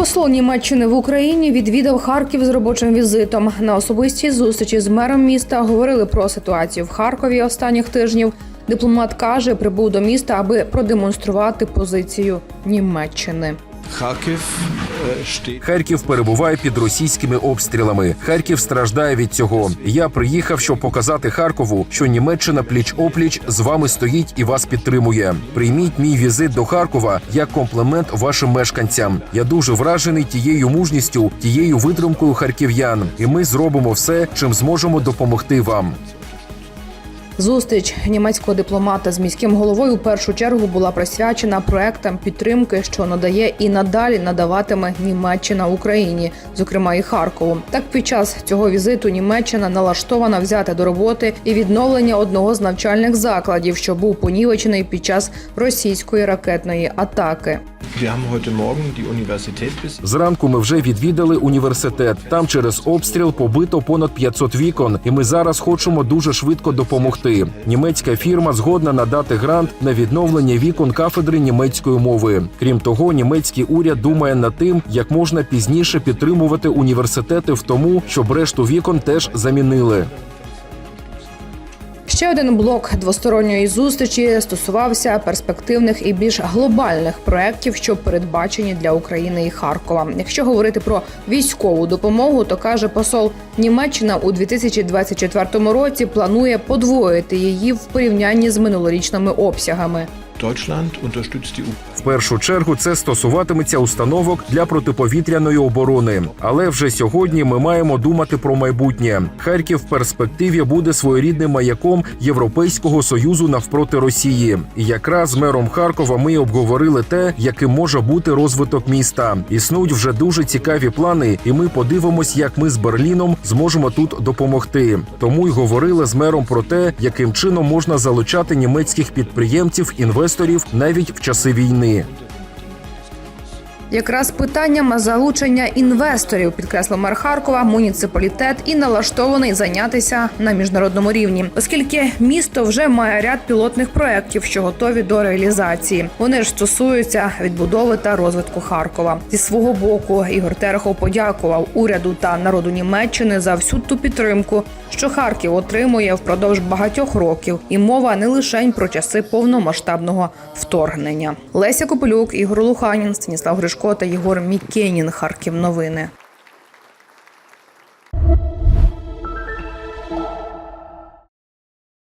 Посол Німеччини в Україні відвідав Харків з робочим візитом. На особистій зустрічі з мером міста говорили про ситуацію в Харкові останніх тижнів. Дипломат каже, прибув до міста, аби продемонструвати позицію Німеччини. Харків е, Харків перебуває під російськими обстрілами. Харків страждає від цього. Я приїхав, щоб показати Харкову, що Німеччина пліч опліч з вами стоїть і вас підтримує. Прийміть мій візит до Харкова як комплімент вашим мешканцям. Я дуже вражений тією мужністю, тією витримкою харків'ян, і ми зробимо все, чим зможемо допомогти вам. Зустріч німецького дипломата з міським головою у першу чергу була присвячена проектам підтримки, що надає і надалі надаватиме Німеччина Україні, зокрема і Харкову. Так під час цього візиту Німеччина налаштована взяти до роботи і відновлення одного з навчальних закладів, що був понівечений під час російської ракетної атаки. Зранку ми вже відвідали університет. Там через обстріл побито понад 500 вікон, і ми зараз хочемо дуже швидко допомогти. Німецька фірма згодна надати грант на відновлення вікон кафедри німецької мови. Крім того, німецький уряд думає над тим, як можна пізніше підтримувати університети в тому, щоб решту вікон теж замінили. Ще один блок двосторонньої зустрічі стосувався перспективних і більш глобальних проєктів, що передбачені для України і Харкова. Якщо говорити про військову допомогу, то каже посол Німеччина у 2024 році планує подвоїти її в порівнянні з минулорічними обсягами. Deutschland unterstützt die. Першу чергу це стосуватиметься установок для протиповітряної оборони. Але вже сьогодні ми маємо думати про майбутнє. Харків в перспективі буде своєрідним маяком Європейського союзу навпроти Росії. І якраз з мером Харкова ми обговорили те, яким може бути розвиток міста. Існують вже дуже цікаві плани, і ми подивимось, як ми з Берліном зможемо тут допомогти. Тому й говорили з мером про те, яким чином можна залучати німецьких підприємців, інвесторів навіть в часи війни. Here. Якраз питанням залучення інвесторів підкреслив мер Харкова, муніципалітет і налаштований зайнятися на міжнародному рівні, оскільки місто вже має ряд пілотних проєктів, що готові до реалізації. Вони ж стосуються відбудови та розвитку Харкова. Зі свого боку Ігор Терехов подякував уряду та народу Німеччини за всю ту підтримку, що Харків отримує впродовж багатьох років, і мова не лише про часи повномасштабного вторгнення. Леся Копилюк, Ігор Луханін, Станіслав Гришко та Єгор Мікенін. Харків новини.